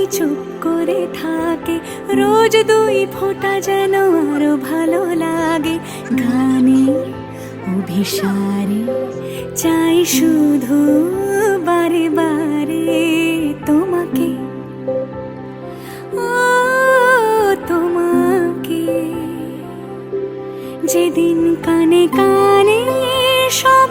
আখি চুপ করে থাকে। রোজ দুই ফোঁটা যেন আরও ভালো লাগে। গানে, অভিসারে, চাই শুধু বারে বারে তোমাকে। ও, তোমাকে। যেদিন কানে কানে সব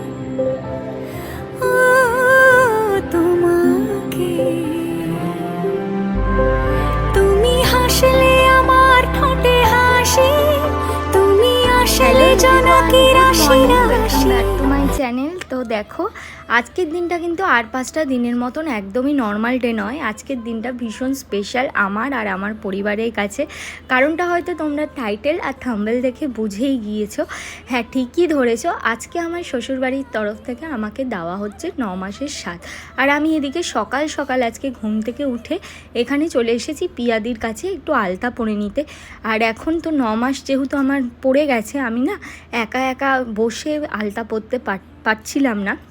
চ্যানেল তো দেখো আজকের দিনটা কিন্তু আর পাঁচটা দিনের মতন একদমই নর্মাল ডে নয়। আজকের দিনটা ভীষণ স্পেশাল আমার আর আমার পরিবারের কাছে। কারণটা হয়তো তোমরা টাইটেল আর থাম্বেল দেখে বুঝেই গিয়েছো। হ্যাঁ ঠিকই ধরেছো। আজকে আমার শ্বশুরবাড়ির তরফ থেকে আমাকে দেওয়া হচ্ছে ন মাসের স্বাদ। আর আমি এদিকে সকাল সকাল আজকে ঘুম থেকে উঠে এখানে চলে এসেছি পিয়াদির কাছে একটু আলতা পরে নিতে। আর এখন তো ন মাস যেহেতু আমার পড়ে গেছে, আমি না একা একা বসে আলতা পরতে পার- পারছিলাম না।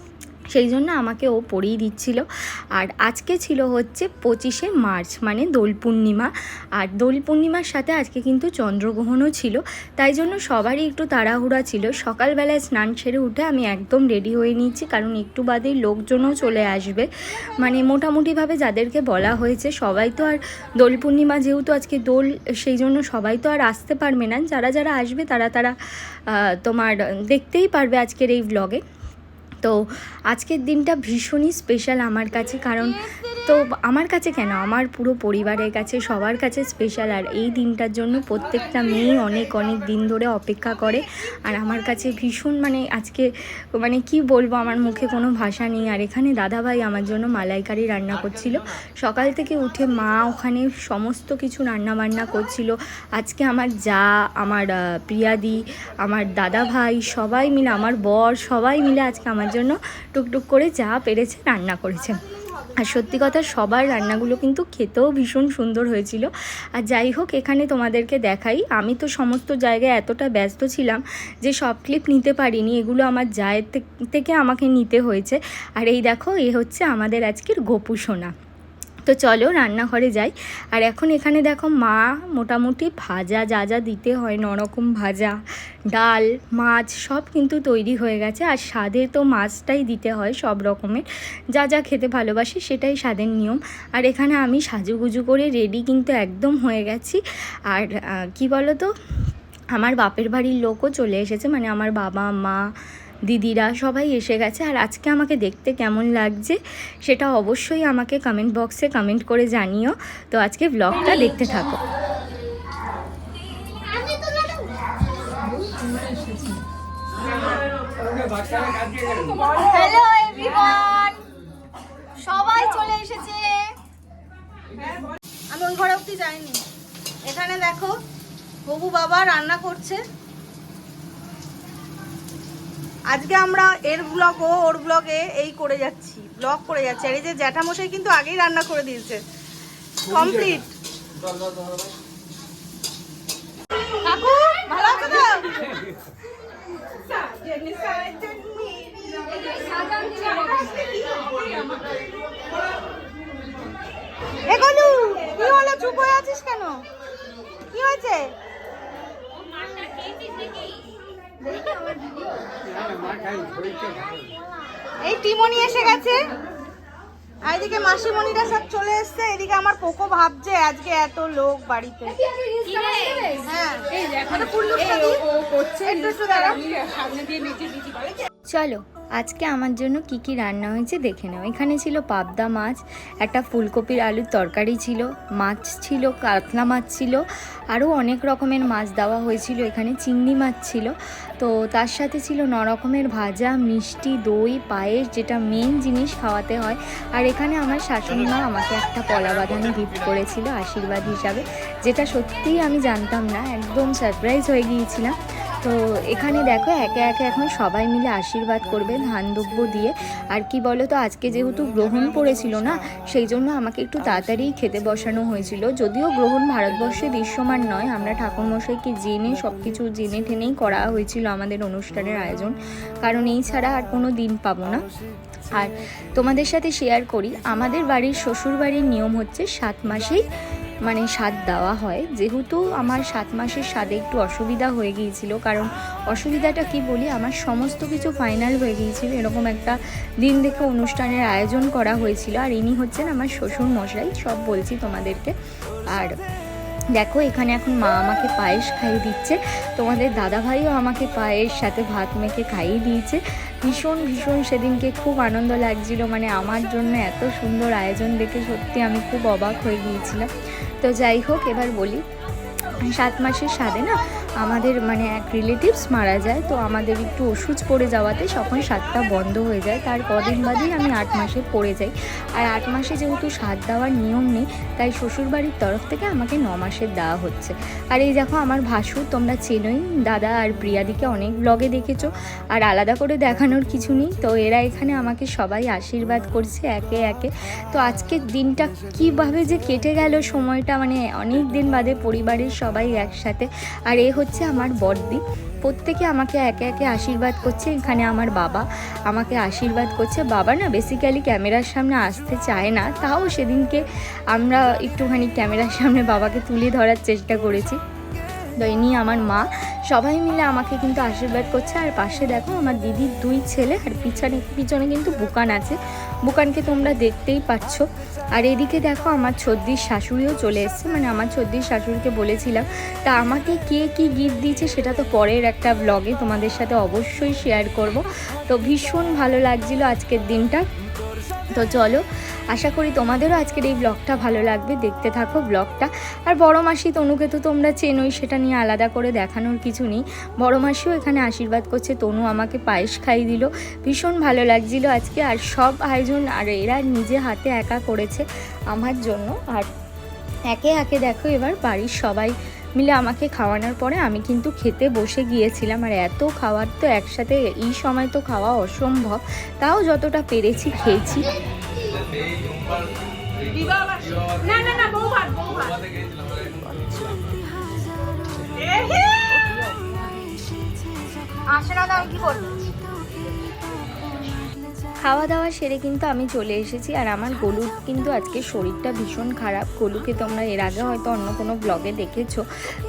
সেই জন্য আমাকে ও পড়িয়ে দিচ্ছিল। আর আজকে ছিল হচ্ছে পঁচিশে মার্চ মানে দোল পূর্ণিমা। আর দোল পূর্ণিমার সাথে আজকে কিন্তু চন্দ্রগ্রহণও ছিল। তাই জন্য সবারই একটু তাড়াহুড়া ছিল। সকালবেলায় স্নান সেরে উঠে আমি একদম রেডি হয়ে নিচ্ছি, কারণ একটু বাদেই লোকজনও চলে আসবে। মানে মোটামুটিভাবে যাদেরকে বলা হয়েছে, সবাই তো আর দোল পূর্ণিমা যেহেতু আজকে দোল, সেই জন্য সবাই তো আর আসতে পারবে না। যারা যারা আসবে তারা তারা তোমার, দেখতেই পারবে আজকের এই ব্লগে তো আজকের দিনটা ভীষণই স্পেশাল আমার কাছে কারণ তো আমার কাছে কেন? আমার পুরো পরিবারের কাছে, সবার কাছে স্পেশাল আর এই দিনটার জন্য প্রত্যেকটা মেয়ে অনেক অনেক দিন ধরে অপেক্ষা করে। আর আমার কাছে ভীষণ মানে আজকে মানে কি বলব, আমার মুখে কোনো ভাষা নেই। আর এখানে দাদাভাই আমার জন্য মালাইকারি রান্না করছিল। সকাল থেকে উঠে মা ওখানে সমস্ত কিছু রান্না বান্না করছিল। আজকে আমার যা, আমার প্রিয়াদি, আমার দাদাভাই সবাই মিলে, আমার বর সবাই মিলে আজকে আমার জন্য টুকটুক করে যা পেরেছে রান্না করেছে। আর সত্যি কথা, সবার রান্নাগুলো কিন্তু খেতেও ভীষণ সুন্দর হয়েছিল। আর যাই হোক, এখানে তোমাদেরকে দেখাই, আমি তো সমস্ত জায়গায় এতটা ব্যস্ত ছিলাম যে সব ক্লিপ নিতে পারিনি, এগুলো আমার জায়ের থেকে- আমাকে নিতে হয়েছে। আর এই দেখো, এ হচ্ছে আমাদের আজকের গোপু সোনা। তো চলো রান্নাঘরে যাই। আর এখন এখানে দেখো মা মোটামুটি ভাজা যা যা দিতে হয়, নরকম ভাজা, ডাল, মাছ সব কিন্তু তৈরি হয়ে গেছে। আর স্বাদে তো মাছটাই দিতে হয় সব রকমের। যা যা খেতে ভালোবাসি সেটাই স্বাদের নিয়ম। আর এখানে আমি সাজুগুজু করে রেডি কিন্তু একদম হয়ে গেছি। আর কি বলো তো আমার বাপের বাড়ির লোকও চলে এসেছে। মানে আমার বাবা, মা দিদিরা সবাই এসে গেছে আর আজকে আমাকে দেখতে কেমন লাগছে সেটা অবশ্যই আমাকে কমেন্ট বক্সে কমেন্ট করে জানিও। তো আজকে ব্লগটা দেখতে থাকো। সবাই চলে এসেছে। আমি ওই ঘরে অব্দি যাইনি। এখানে দেখো, হবু বাবা রান্না করছে। আজকে আমরা এর ব্লগ ও ওর ব্লগে এই করে যাচ্ছি। ব্লগ করে যাচ্ছি। আর এই যে জ্যাঠামশাই কিন্তু আগেই রান্না করে দিয়েছে। কমপ্লিট কি হয়ে আছিস কেন? কি হয়েছে? এই টিমনি এসে গেছে। আর এদিকে মাসিমণিরা সব চলে এসছে। এদিকে আমার পোকো ভাবছে আজকে এত লোক বাড়িতে। হ্যাঁ। একটা। চলো, আজকে আমার জন্য কি কি রান্না হয়েছে দেখে নাও। এখানে ছিল পাবদা মাছ, একটা ফুলকপির আলুর তরকারি ছিল, মাছ ছিল, কাতলা মাছ ছিল, আরও অনেক রকমের মাছ দেওয়া হয়েছিল। এখানে চিংড়ি মাছ ছিল। তো তার সাথে ছিল ন রকমের ভাজা, মিষ্টি, দই, পায়েস, যেটা মেন জিনিস খাওয়াতে হয়। আর এখানে আমার শাশুড়ি মা আমাকে একটা কলা বাদামি গিফট করেছিল আশীর্বাদ হিসাবে, যেটা সত্যিই আমি জানতাম না, একদম সারপ্রাইজ হয়ে গিয়েছিলাম। তো এখানে দেখো একে একে এখন সবাই মিলে আশীর্বাদ করবে ধান দ্রব্য দিয়ে। আর কি বলো তো আজকে যেহেতু গ্রহণ পড়েছিল না, সেই জন্য আমাকে একটু তাড়াতাড়ি খেতে বসানো হয়েছিল। যদিও গ্রহণ ভারতবর্ষে দৃশ্যমান নয়, আমরা ঠাকুরমশাইকে জেনে সব কিছু জেনে টেনেই করা হয়েছিল আমাদের অনুষ্ঠানের আয়োজন। কারণ এই ছাড়া আর কোনো দিন পাবো না। আর তোমাদের সাথে শেয়ার করি, আমাদের বাড়ির শ্বশুর বাড়ির নিয়ম হচ্ছে সাত মাসেই মানে স্বাদ দেওয়া হয়। যেহেতু আমার সাত মাসের স্বাদে একটু অসুবিধা হয়ে গিয়েছিল, কারণ অসুবিধাটা কি বলি, আমার সমস্ত কিছু ফাইনাল হয়ে গিয়েছিল। এরকম একটা দিন দেখে অনুষ্ঠানের আয়োজন করা হয়েছিল। আর ইনি হচ্ছেন আমার শ্বশুর মশাই সব বলছি তোমাদেরকে। আর দেখো, এখানে এখন মা আমাকে পায়েস খাইয়ে দিচ্ছে। তোমাদের দাদাভাইও আমাকে পায়েস সাথে ভাত মেখে খাইয়ে দিয়েছে। ভীষণ ভীষণ সেদিনকে খুব আনন্দ লাগছিল। মানে আমার জন্য এত সুন্দর আয়োজন দেখে সত্যি আমি খুব অবাক হয়ে গিয়েছিলাম। তো যাই হোক এবার বলি সাত মাসের সাদে না আমাদের মানে এক রিলেটিভস মারা যায়, তো আমাদের একটু ওষুধ পড়ে যাওয়াতে তখন সাতটা বন্ধ হয়ে যায়। তার কদিন বাদেই আমি আট মাসে পড়ে যাই। আর আট মাসে যেহেতু সাত দেওয়ার নিয়ম নেই, তাই শ্বশুরবাড়ির তরফ থেকে আমাকে ন মাসের দেওয়া হচ্ছে। আর এই দেখো আমার ভাসুর তোমরা চেনোই, দাদা আর প্রিয়াদিকে অনেক ব্লগে দেখেছ। আর আলাদা করে দেখানোর কিছু নেই, তো এরা এখানে আমাকে সবাই আশীর্বাদ করছে একে একে। তো আজকের দিনটা কীভাবে যে কেটে গেল সময়টা মানে অনেক দিন বাদে পরিবারের সবাই একসাথে। আর এ হচ্ছে আমার বড়দি। প্রত্যেকে আমাকে একে একে আশীর্বাদ করছে, এখানে আমার বাবা আমাকে আশীর্বাদ করছে। বাবা না বেসিক্যালি ক্যামেরার সামনে আসতে চায় না, তাও সেদিনকে আমরা একটুখানি ক্যামেরার সামনে বাবাকে তুলে ধরার চেষ্টা করেছি। তো ইনি আমার মা সবাই মিলে আমাকে কিন্তু আশীর্বাদ করছে। আর পাশে দেখো আমার দিদির দুই ছেলে আর পিছনে পিছনে কিন্তু বুকান আছে। বুকানকে তোমরা দেখতেই পাচ্ছ। আর এদিকে দেখো আমার ছদ্দির শাশুড়িও চলে এসছে। মানে আমার ছদ্দির শাশুড়িকে বলেছিলাম, তা আমাকে কে কি গিফট দিয়েছে সেটা তো পরের একটা ব্লগে তোমাদের সাথে অবশ্যই শেয়ার করব। তো ভীষণ ভালো লাগছিল আজকের দিনটা। তো চলো আশা করি তোমাদেরও আজকের এই ব্লগটা ভালো লাগবে। দেখতে থাকো ব্লগটা আর বড় মাসি তনুকে তো তোমরা চেনোই, সেটা নিয়ে আলাদা করে দেখানোর কিছু নেই। বড় মাসিও এখানে আশীর্বাদ করছে, তনু আমাকে পায়েস খাইয়ে দিল। ভীষণ ভালো লাগছিল আজকে, আর সব আয়োজন, আর এরা নিজে হাতে একা করেছে আমার জন্য। আর একে একে দেখো এবার বাড়ির সবাই মিলে আমাকে খাওয়ানোর পরে আমি কিন্তু খেতে বসে গিয়েছিলাম। আর এত খাওয়ার তো একসাথে, এই সময় তো খাওয়া অসম্ভব। তাও যতটা পেরেছি খেয়েছি। না না না বউ ভাত বউ ভাত এহে! আসে না দাও কি করবে খাওয়া দাওয়া সেরে কিন্তু আমি চলে এসেছি আর আমার গলুর কিন্তু আজকে শরীরটা ভীষণ খারাপ। গলুকে তোমরা এর আগে হয়তো অন্য কোনো ব্লগে দেখেছ।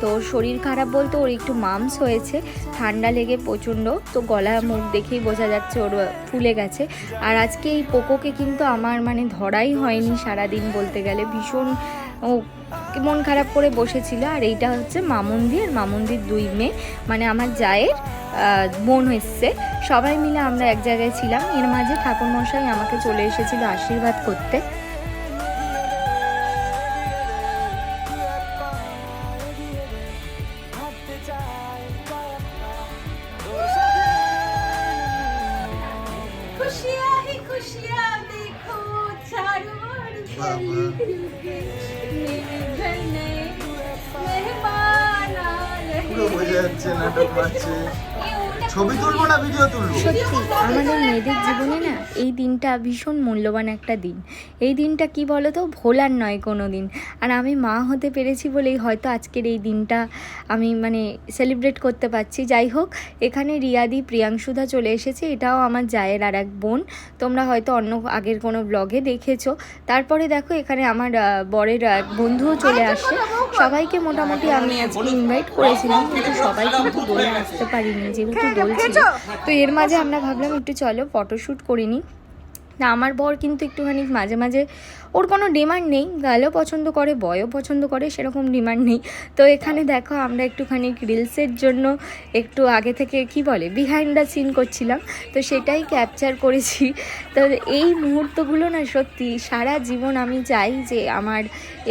তো শরীর খারাপ বলতে ওর একটু মামস হয়েছে, ঠান্ডা লেগে প্রচণ্ড। তো গলা মুখ দেখেই বোঝা যাচ্ছে ওর ফুলে গেছে। আর আজকে এই পোকোকে কিন্তু আমার মানে ধরাই হয়নি সারাদিন বলতে গেলে। ভীষণ ও মন খারাপ করে বসেছিল, আর এইটা হচ্ছে মামুন্দি আর মামুন্দির দুই মেয়ে। মানে আমার জায়ের বোন এসছে সবাই মিলে আমরা এক জায়গায় ছিলাম। এর মাঝে ঠাকুরমশাই আমাকে চলে এসেছিল আশীর্বাদ করতে। ছবি তুলবো না ভিডিও তুলবো? সত্যি, আমাদের মেয়েদের জীবনে না এই দিনটা ভীষণ মূল্যবান একটা দিন। এই দিনটা কি বলো তো ভোলার নয় কোনো দিন। আর আমি মা হতে পেরেছি বলেই হয়তো আজকের এই দিনটা আমি মানে সেলিব্রেট করতে পারছি। যাই হোক, এখানে রিয়াদি প্রিয়াংশুদা চলে এসেছে। এটাও আমার জায়ের আর এক বোন। তোমরা হয়তো অন্য আগের কোনো ব্লগে দেখেছ। তারপরে দেখো, এখানে আমার বরের এক বন্ধুও চলে আসে সবাইকে মোটামুটি আমি আজকে ইনভাইট করেছিলাম, কিন্তু সবাই কিন্তু বলে আসতে পারিনি, যেহেতু দোল ছিল তো এর মাঝে আমরা ভাবলাম একটু চলো ফটোশ্যুট করে নিই না, আমার বর কিন্তু একটুখানি মাঝে মাঝে ওর কোনো ডিমান্ড নেই, গালও পছন্দ করে, বয়ও পছন্দ করে, সেরকম ডিমান্ড নেই। তো এখানে দেখো আমরা একটুখানি রিলসের জন্য একটু আগে থেকে কি বলে বিহাইন্ড দ্য সিন করছিলাম, তো সেটাই ক্যাপচার করেছি। তো এই মুহূর্তগুলো না সত্যি সারা জীবন আমি চাই যে আমার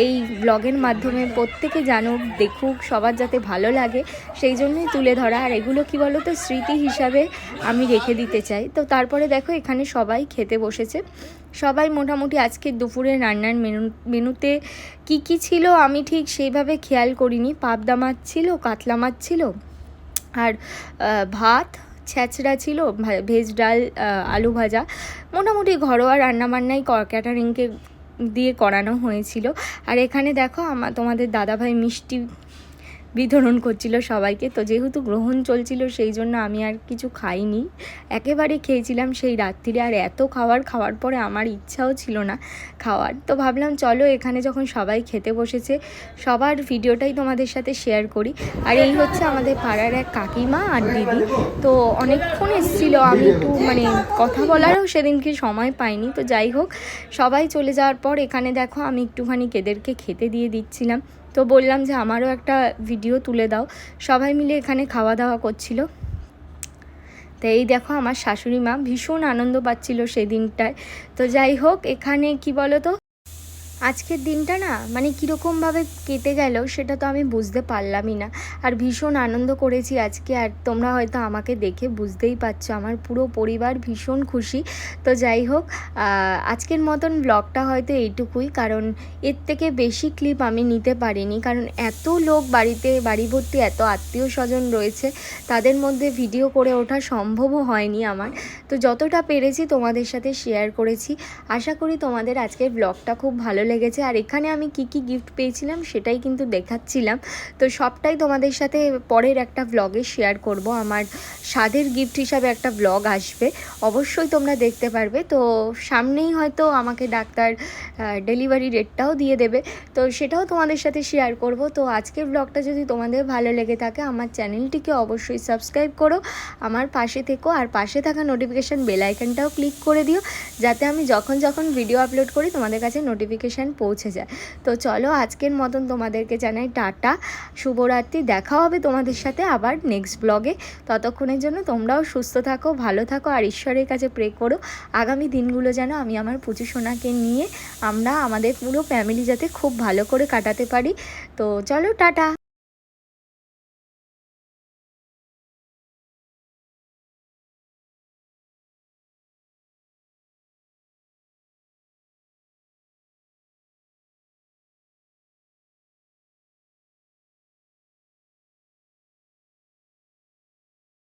এই ব্লগের মাধ্যমে প্রত্যেকে জানুক, দেখুক, সবার যাতে ভালো লাগে, সেই জন্যই তুলে ধরা। আর এগুলো কি বলো তো স্মৃতি হিসাবে আমি রেখে দিতে চাই। তো তারপরে দেখো এখানে সবাই খেতে বসেছে সবাই মোটামুটি আজকে দুপুরে রান্নার মেনু, মেনুতে কি কি ছিল আমি ঠিক সেইভাবে খেয়াল করিনি। পাবদা মাছ ছিল, কাতলা মাছ ছিল, আর ভাত ছ্যাঁচড়া ছিল ভেজ ডাল আলু ভাজা। মোটামুটি ঘরোয়া রান্নাবান্নাই ক্যাটারিংকে দিয়ে করানো হয়েছিল। আর এখানে দেখো আমার তোমাদের দাদাভাই মিষ্টি বিতরণ করছিল সবাইকে। তো যেহেতু গ্রহণ চলছিল, সেই জন্য আমি আর কিছু খাইনি। একেবারে খেয়েছিলাম সেই রাত্রিরে আর এত খাবার খাওয়ার পরে আমার ইচ্ছাও ছিল না খাওয়ার। তো ভাবলাম, চলো এখানে যখন সবাই খেতে বসেছে, সবার ভিডিওটাই তোমাদের সাথে শেয়ার করি। আর এই হচ্ছে আমাদের পাড়ার এক কাকিমা আর দিদি। তো অনেকক্ষণ এসেছিল, আমি একটু মানে কথা বলারও সেদিনকে সময় পাইনি। তো যাই হোক, সবাই চলে যাওয়ার পর এখানে দেখো আমি একটুখানি কেদেরকে খেতে দিয়ে দিচ্ছিলাম। তো বললাম যে আমারও একটা ভিডিও তুলে দাও। সবাই মিলে এখানে খাওয়া দাওয়া করছিল। তো এই দেখো আমার শাশুড়ি মা ভীষণ আনন্দ পাচ্ছিল সেদিনটায়। তো যাই হোক, এখানে কি বলো তো আজকের দিনটা না মানে কীরকমভাবে কেটে গেল সেটা তো আমি বুঝতে পারলামই না। আর ভীষণ আনন্দ করেছি আজকে আর তোমরা হয়তো আমাকে দেখে বুঝতেই পারছ, আমার পুরো পরিবার ভীষণ খুশি। তো যাই হোক আজকের মতন ব্লগটা হয়তো এইটুকুই, কারণ এর থেকে বেশি ক্লিপ আমি নিতে পারিনি। কারণ এত লোক বাড়িতে, বাড়ি ভর্তি, এত আত্মীয় স্বজন রয়েছে, তাদের মধ্যে ভিডিও করে ওঠা সম্ভবও হয়নি আমার। তো যতটা পেরেছি তোমাদের সাথে শেয়ার করেছি। আশা করি তোমাদের আজকের ব্লগটা খুব ভালো লেগেছে। আর এখানে আমি কি কি গিফট পেয়েছিলাম সেটাই কিন্তু দেখাচ্ছিলাম। তো সবটাই তোমাদের সাথে পরের একটা ব্লগে শেয়ার করব। আমার স্বাদের গিফট হিসাবে একটা ব্লগ আসবে। অবশ্যই তোমরা দেখতে পারবে। তো সামনেই হয়তো আমাকে ডাক্তার ডেলিভারি ডেটটাও দিয়ে দেবে। তো সেটাও তোমাদের সাথে শেয়ার করব। তো আজকের ব্লগটা যদি তোমাদের ভালো লেগে থাকে, আমার চ্যানেলটিকে অবশ্যই সাবস্ক্রাইব করো। আমার পাশে থেকো। আর পাশে থাকা নোটিফিকেশান বেল আইকনটাও ক্লিক করে দিও। যাতে আমি যখন যখন ভিডিও আপলোড করি, তোমাদের কাছে নোটিফিকেশান পৌঁছে যায়। তো চলো আজকের মতন তোমাদেরকে জানাই টাটা, শুভরাত্রি, দেখা হবে তোমাদের সাথে আবার নেক্সট ব্লগে ততক্ষণের জন্য তোমরাও সুস্থ থাকো, ভালো থাকো আর ঈশ্বরের কাছে প্রে করো। আগামী দিনগুলো যেন আমি আমার পুজো সোনাকে নিয়ে আমরা আমাদের পুরো ফ্যামিলি যাতে খুব ভালো করে কাটাতে পারি। তো চলো টাটা।